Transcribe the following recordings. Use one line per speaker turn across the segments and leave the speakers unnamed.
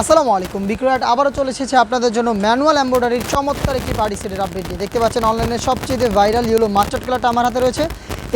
আসসালামু আলাইকুম। বিক্রয়াট আবারও চলে এসেছে আপনাদের জন্য ম্যানুয়াল এম্ব্রয়ডারির চমৎকার একটি বাড়ি সেটের আপডেট দেখতে পাচ্ছেন অনলাইনে সবচেয়ে ভাইরাল ইয়েলো মাস্টার কালারটা আমার হাতে রয়েছে।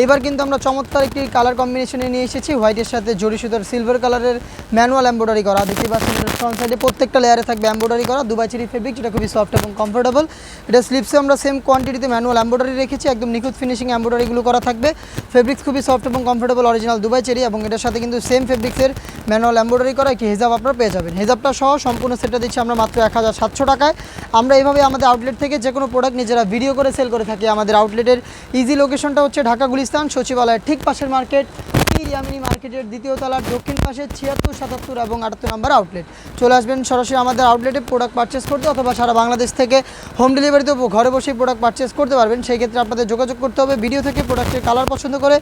এবার কিন্তু আমরা চমৎকার একটি কালার কম্বিনেশনে নিয়ে এসেছি। হোয়াইটের সাথে জরি সুতার সিলভার কালারের ম্যানুয়াল এম্ব্রয়ডারি করা। দেখতে পাচ্ছেন ফ্রন্ট সাইডে প্রত্যেকটা লেয়ারে থাকবে এম্ব্রয়ডারি করা। দুবাই চিরি ফেব্রিক যেটা খুবই সফট এবং কমফোর্টেবল এটা স্লিপসে আমরা সেম কোয়ান্টিটিতে ম্যানুয়াল এম্ব্রয়ডারি রেখেছি। একদম নিখুঁত ফিনিশিং এম্ব্রয়ডারিগুলো করা থাকবে। ফেব্রিক্স খুবই সফট এবং কমফোর্টেবল অরিজিনাল দুবাই চেরি এবং এটার সাথে কিন্তু সেম ফেব্রিক্সের ম্যানুয়াল এম্ব্রয়ডারি করা একটি হেজাব আপনারা পেয়ে যাবেন। হেজাবটা সহ সম্পূর্ণ সেটটা দিচ্ছি আমরা মাত্র এক হাজার সাতশো টাকায়। আমরা এইভাবে আমাদের আউটলেট থেকে যে কোনো প্রোডাক্ট নিজেরা ভিডিও করে সেল করে থাকি। আমাদের আউটলেটের ইজি লোকেশনটা হচ্ছে ঢাকা গুলিস্তান সচিবালয়ের ঠিক পাশের মার্কেট ইয়ামিনি মার্কেটের দ্বিতীয় তলার দক্ষিণ পাশে ছিয়াত্তর, সাতাত্তর এবং আটাত্তর নাম্বার আউটলেট চলে আসবেন সরাসরি আমাদের আউটলেটে প্রোডাক্ট পারচেস করতে অথবা সারা বাংলাদেশ থেকে হোম ডেলিভারিতে ঘরে বসেই প্রোডাক্ট পারচেস করতে পারবেন। সেই ক্ষেত্রে আপনাদের যোগাযোগ করতে হবে। ভিডিও থেকে প্রোডাক্টের কালার পছন্দ করে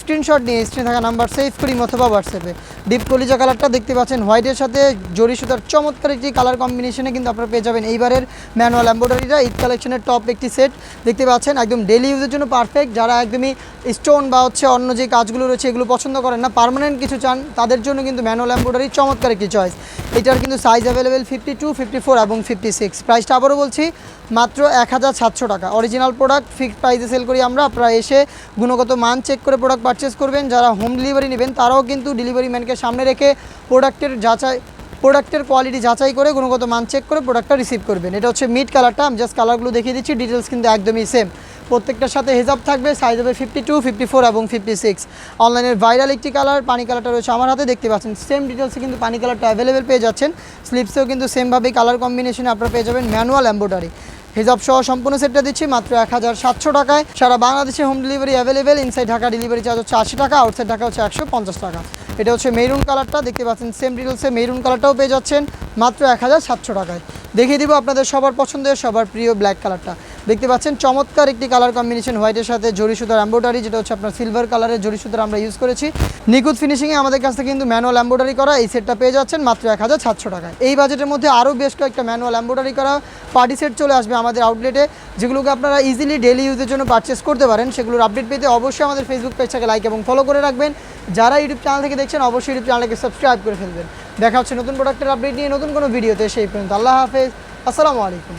স্ক্রিনশট নিয়ে স্ক্রিনে থাকা নাম্বার সেভ করি অথবা হোয়াটসঅ্যাপে ডিপ কলিজা কালারটা দেখতে পাচ্ছেন। হোয়াইটের সাথে জরি সুতার চমৎকার একটি কালার কম্বিনেশনে কিন্তু আপনারা পেয়ে যাবেন। এইবারের ম্যানুয়াল এম্ব্রয়ডারিটা ঈদ কালেকশনের টপ একটি সেট দেখতে পাচ্ছেন। একদম ডেলি ইউজের জন্য পারফেক্ট যারা একদমই স্টোন বা হচ্ছে অন্য যে কাজগুলো রয়েছে, এগুলো পছন্দ করেন না পারমানেন্ট কিছু চান, তাদের জন্য কিন্তু ম্যানুয়াল এম্ব্রয়ডারি চমৎকার একটি চয়েস এটার কিন্তু size available fifty two fifty four এবং ফিফটি সিক্স প্রাইসটা আবারও বলছি, মাত্র এক হাজার সাতশো টাকা। অরিজিনাল প্রোডাক্ট ফিক্সড প্রাইসে সেল করি আমরা। আপনারা এসে গুণগত মান চেক করে প্রোডাক্ট পারচেস করবেন। যারা হোম ডেলিভারি নেবেন, তারাও কিন্তু ডেলিভারি ম্যানকে সামনে রেখে প্রোডাক্টের যাচাই, প্রোডাক্টের কোয়ালিটি যাচাই করে গুণগত মান চেক করে প্রোডাক্টটা রিসিভ করবেন। এটা হচ্ছে মিড কালারটা আমি জাস্ট কালারগুলো দেখিয়ে দিচ্ছি ডিটেলস কিন্তু একদমই সেম প্রত্যেকটার সাথে হেজাব থাকবে সাইজ হবে ফিফটি টু ফিফটি ফোর এবং ফিফটি সিক্স অনলাইনের ভাইরাল একটি কালার পানি কালারটা রয়েছে আমার হাতে, দেখতে পাচ্ছেন। সেম ডিটেলসে কিন্তু পানি কালারটা অ্যাভেলেবেল পেয়ে যাচ্ছেন। স্লিপসেও কিন্তু সেমভাবেই কালার কম্বিনেশনে আপনারা পেয়ে যাবেন ম্যানুয়াল এম্ব্রয়ডারি হিজাব সহ সম্পূর্ণ সেটটা দিচ্ছি মাত্র এক হাজার সাতশো টাকায়। সারা বাংলাদেশে home delivery available inside Dhaka delivery charge হচ্ছে আশি টাকা আউটসাইড ঢাকা হচ্ছে একশো পঞ্চাশ টাকা। এটা হচ্ছে মেরুন কালারটা দেখতে পাচ্ছেন সেম ডিটেলসে মেরুন কালারটাও পেয়ে যাচ্ছেন, মাত্র এক হাজার সাতশো টাকায়। দেখিয়ে দিব আপনাদের সবার পছন্দের, সবার প্রিয় ব্ল্যাক কালারটা দেখতে পাচ্ছেন, চমৎকার একটি কালার কম্বিনেশন হোয়াইটের সাথে জরি সুতার এম্ব্রয়ডারি যেটা হচ্ছে আপনার সিলভার কালারের জরি সুতার আমরা ইউজ করেছি। নিখুঁত ফিনিশিংয়ে আমাদের কাছ থেকে কিন্তু ম্যানুয়াল এম্ব্রয়ডারি করা এই সেটটা পেয়ে যাচ্ছেন মাত্র এক হাজার সাতশো টাকায়। এই বাজেটের মধ্যে আরও বেশ কয়েকটা ম্যানুয়াল এম্ব্রয়ডারি করা পার্টি সেট চলে আসবে আমাদের আউটলেটে যেগুলোকে আপনারা ইজিলি ডেলি ইউজের জন্য পারচেস করতে পারেন। সেগুলোর আপডেট পেতে অবশ্যই আমাদের ফেসবুক পেজটাকে লাইক এবং ফলো করে রাখবেন। যারা ইউটিউব চ্যানেল থেকে দেখছেন, অবশ্যই ইউটিউব চ্যানেলকে সাবস্ক্রাইব করে ফেলবেন। দেখা হচ্ছে নতুন প্রোডাক্টের আপডেট নিয়ে নতুন কোনো ভিডিওতে সেই পর্যন্ত আল্লাহ হাফেজ। আসসালামু আলাইকুম।